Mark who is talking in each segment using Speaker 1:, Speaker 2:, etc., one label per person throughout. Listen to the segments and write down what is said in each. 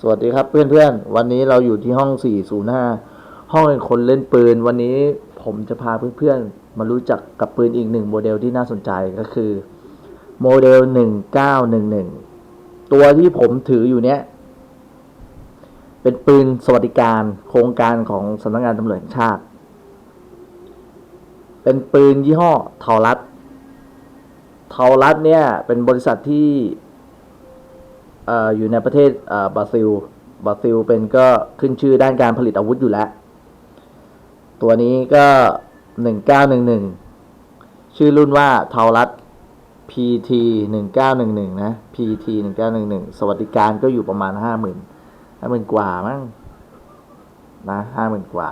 Speaker 1: สวัสดีครับเพื่อนๆ วันนี้เราอยู่ที่ห้อง 405 ห้องเป็นคนเล่นปืน วันนี้ผมจะพาเพื่อนๆ มารู้จักกับปืนอีกหนึ่งโมเดลที่น่าสนใจก็คือโมเดล 1911 ตัวที่ผมถืออยู่เนี้ย เป็นปืนสวัสดิการโครงการของสำนักงานตำรวจแห่งชาติ เป็นปืนยี่ห้อเทารัดเทารัดเนี่ยเป็นบริษัทที่ อยู่ในประเทศบราซิล บราซิลเป็นก็ขึ้นชื่อด้านการผลิตอาวุธอยู่แล้ว ตัวนี้ก็หนึ่งเก้าหนึ่งหนึ่งชื่อรุ่นว่าเทารัด PT หนึ่งเก้าหนึ่งหนึ่งนะ PT หนึ่งเก้าหนึ่งหนึ่งสวัสดิการก็อยู่ประมาณห้าหมื่นห้าหมื่นกว่ามั้งนะห้าหมื่นกว่า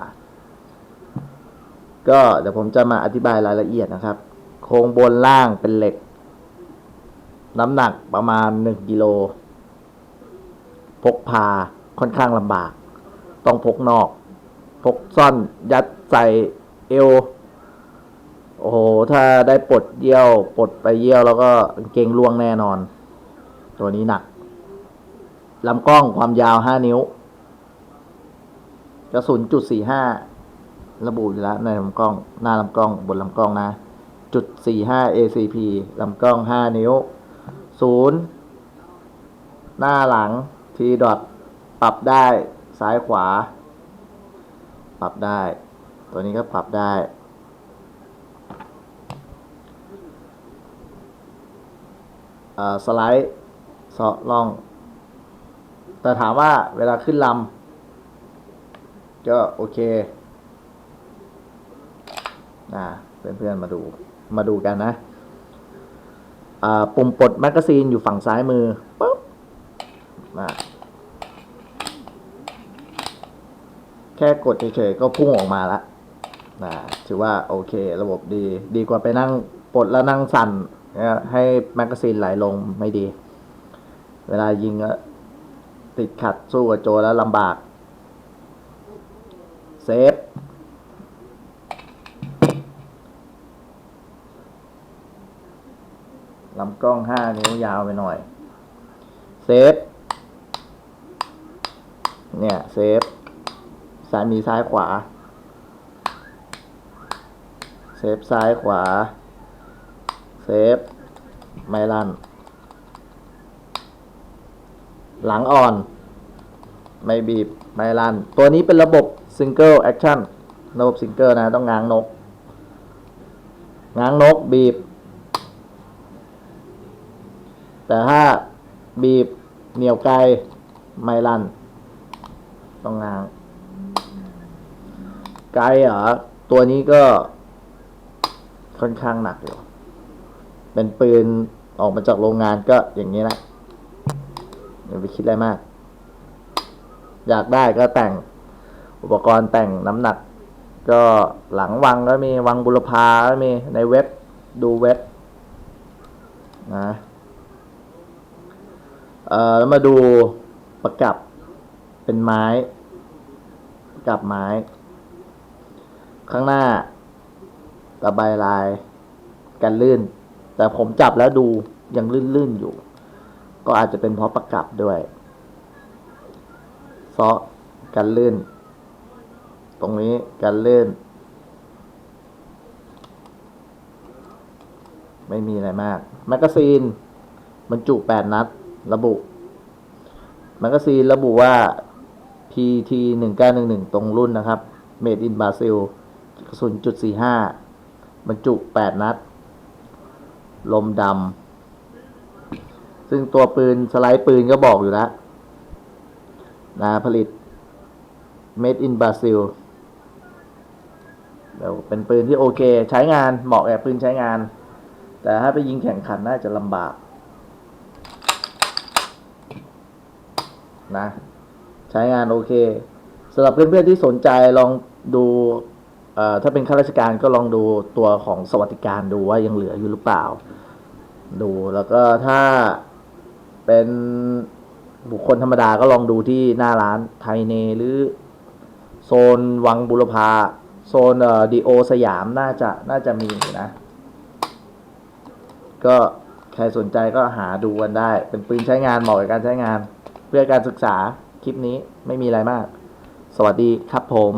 Speaker 1: ก็เดี๋ยวผมจะมาอธิบายรายละเอียดนะครับ โครงบนล่างเป็นเหล็ก น้ำหนักประมาณหนึ่งกิโล พกพาค่อนข้างลำบาก ต้องพกนอก พกซ่อนยัดใส่เอว โอ้โห ถ้าได้ปลดเยี่ยวปลดไปเยี่ยวแล้วก็เกงล่วงแน่นอน ตัวนี้หนักลำกล้องความยาวห้านิ้วกระสุนจุดสี่ห้าระบุอยู่แล้วในลำกล้อง หน้าลำกล้องบนลำกล้องนะ จุดสี่ห้า ACP ลำกล้องห้านิ้วศูนย์หน้าหลัง ทีดอทปรับได้ซ้ายขวา ปรับได้ ตัวนี้ก็ปรับได้สไลด์เสาะล่อง แต่ถามว่าเวลาขึ้นลำก็โอเคนะเพื่อนๆมาดูมาดูกันนะ ปุ่มปลดแมกกาซีนอยู่ฝั่งซ้ายมือปุ๊บนะแค่กดเฉยๆก็พุ่งออกมาแล้วนะถือว่าโอเค ระบบดี ดีกว่าไปนั่งปลดแล้วนั่งสั่นนะให้แมกกาซีนไหลลงไม่ดี เวลายิงก็ติดขัดสู้กับโจแล้วลำบาก เซฟลำกล้องห้านิ้วยาวไปหน่อย เซฟ เนี่ย เซฟ ซ้ายมีซ้ายขวา เซฟซ้ายขวา เซฟ ไม่ลั่น หลังอ่อน ไม่บีบ ไม่ลั่น ตัวนี้เป็นระบบ Single Action ระบบ Single นะ ต้องง้างนก ง้างนกบีบ แต่ถ้าบีบเหนียวไกล ไม่ลั่น ต้องง้าง ไกลเหรอตัวนี้ก็ค่อนข้างหนักอยู่เป็นปืนออกมาจากโรงงานก็อย่างนี้แหละอย่าไปคิดอะไรมาก อยากได้ก็แต่งอุปกรณ์แต่งน้ำหนัก ก็หลังวังก็มีวังบุรพาก็มีในเว็บดูเว็บนะเอ่อแล้วมาดูประกับเป็นไม้ ประกับไม้ ข้างหน้า ระบายลาย กันลื่น แต่ผมจับแล้วดูยังลื่นๆอยู่ ก็อาจจะเป็นเพราะประกับด้วยซาะกันลื่น ตรงนี้กันลื่น ไม่มีอะไรมาก แมกกาซีนบรรจุแปดนัด ระบุ แมกกาซีนระบุว่า PT หนึ่งเก้าหนึ่งหนึ่งตรงรุ่นนะครับ Made in Brazil กระสุนจุดสี่ห้าบรรจุแปดนัด ลมดำ ซึ่งตัวปืนสไลด์ปืนก็บอกอยู่แล้วนะผลิต Made in Brazil เดี๋ยวเป็นปืนที่โอเค ใช้งานเหมาะแก่ปืนใช้งาน แต่ถ้าไปยิงแข่งขันน่าจะลำบากนะ ใช้งานโอเคสำหรับเพื่อนๆที่สนใจลองดู ถ้าเป็นข้าราชการก็ลองดูตัวของสวัสดิการดูว่ายังเหลืออยู่หรือเปล่า ดูแล้วก็ถ้าเป็นบุคคลธรรมดาก็ลองดูที่หน้าร้านไทยเนหรือโซนวังบุรพาโซนดีโอสยามน่าจะน่าจะมีนะ ก็ใครสนใจก็หาดูกันได้ เป็นปืนใช้งานเหมาะกับการใช้งาน เพื่อการศึกษาคลิปนี้ไม่มีอะไรมาก สวัสดีครับผม